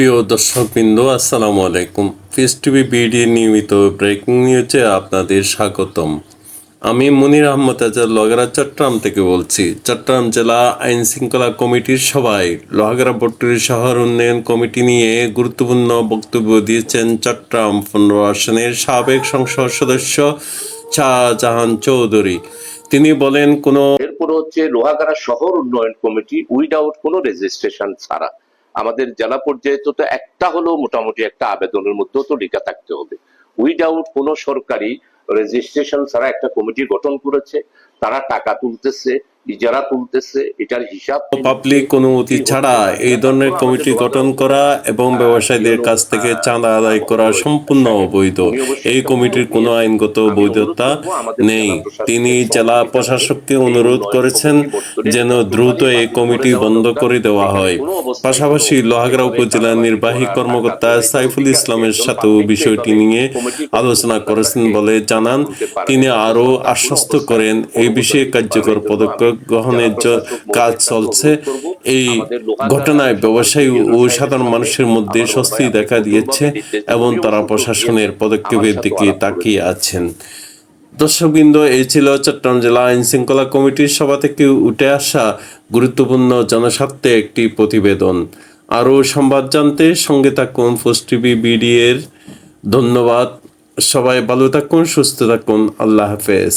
প্রিয় দর্শকবৃন্দ, আসসালামু আলাইকুম। ফিস টিভি বিডি নিয়মিত ব্রেকিং নিউজে আপনাদের স্বাগতম। আমি মনির আহমদ আজাদ লোহাগড়া চট্টগ্রাম থেকে বলছি। চট্টগ্রাম জেলা আইন শৃঙ্খলা কমিটির সভায় লোহাগড়া বট্টরি শহর উন্নয়ন কমিটি নিয়ে গুরুত্বপূর্ণ বক্তব্য দিয়েছেন চট্টগ্রাম পনেরো আসনের সাবেক সংসদ সদস্য শাহজাহান চৌধুরী। তিনি বলেন, কোনো এরপর হচ্ছে লোহাগাড়া শহর উন্নয়ন কমিটি উইদাউট কোনো রেজিস্ট্রেশন ছাড়া। আমাদের জেলা পর্যায়ে তো একটা হলেও মোটামুটি একটা আবেদনের মধ্যেও তো লেখা থাকতে হবে। উইদাউট কোন সরকারি রেজিস্ট্রেশন ছাড়া একটা কমিটি গঠন করেছে, তারা টাকা তুলতেছে ইজারা তুলতেছে এটার হিসাব পাবলিক অনুমতি ছাড়া এই ধরনের কমিটি গঠন করা এবং ব্যবসায়ীদের কাছ থেকে চাঁদা আদায় করা সম্পূর্ণ অবৈধ। এই কমিটির কোনো আইনগত বৈধতা নেই। তিনি জেলা প্রশাসককে অনুরোধ করেছেন যেন দ্রুত এই কমিটি বন্ধ করে দেওয়া হয়। পাশাপাশি লোহাগড়া উপজেলা নির্বাহী কর্মকর্তা সাইফুল ইসলামের সাথেও বিষয়টি নিয়ে আলোচনা করেছেন বলে জানান। তিনি আরও আশ্বস্ত করেন এই বিষয়ে কার্যকর পদক্ষেপ গ্রহণের কাজ চলছে এই ঘটনায় ব্যবসায়ী ও সাধারণ মানুষের মধ্যে স্বস্তি দেখা দিয়েছে এবং তারা প্রশাসনের পদক্ষেপের দিকে তাকিয়ে আছেন। দর্শকবৃন্দ এই ছিল চট্টগ্রাম জেলা আইন শৃঙ্খলা কমিটির সভা থেকে উঠে আসা গুরুত্বপূর্ণ জনস্বার্থে একটি প্রতিবেদন। আরও সংবাদ জানতে সঙ্গে থাকুন পোস্ট টিভি বিডি এর ধন্যবাদ। সবাই ভালো থাকুন সুস্থ থাকুন। আল্লাহ হাফেজ।